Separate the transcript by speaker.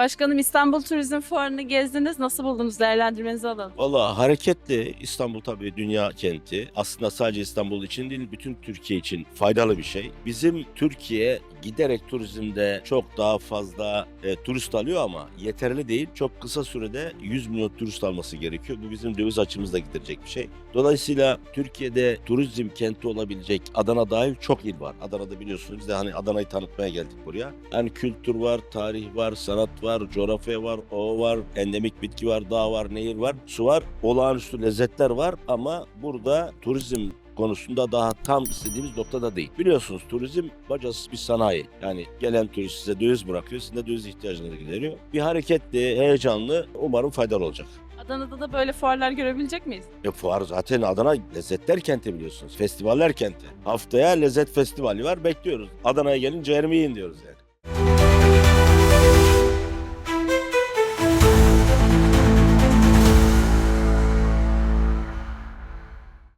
Speaker 1: Başkanım İstanbul Turizm Fuarı'nı gezdiniz. Nasıl buldunuz? Değerlendirmenizi alalım.
Speaker 2: Valla hareketli İstanbul tabii dünya kenti. Aslında sadece İstanbul için değil bütün Türkiye için faydalı bir şey. Bizim Türkiye giderek turizmde çok daha fazla e, turist alıyor ama yeterli değil. Çok kısa sürede 100 milyon turist alması gerekiyor. Bu bizim döviz açımızda giderecek bir şey. Dolayısıyla Türkiye'de turizm kenti olabilecek Adana dahil çok il var. Adana'da biliyorsunuz biz de hani Adana'yı tanıtmaya geldik buraya. Yani kültür var, tarih var, sanat var, coğrafya var, o var, endemik bitki var, dağ var, nehir var, su var. Olağanüstü lezzetler var ama burada turizm konusunda daha tam istediğimiz noktada değil. Biliyorsunuz turizm bacasız bir sanayi. Yani gelen turist size döviz bırakıyor, sizin de döviz ihtiyacınızı gideriyor. Bir hareketli, heyecanlı, umarım faydalı olacak.
Speaker 1: Adana'da da böyle fuarlar görebilecek miyiz?
Speaker 2: E fuar zaten Adana lezzetler kenti biliyorsunuz. Festivaller kenti. Haftaya lezzet festivali var bekliyoruz. Adana'ya gelin ciğerimi yiyin diyoruz yani.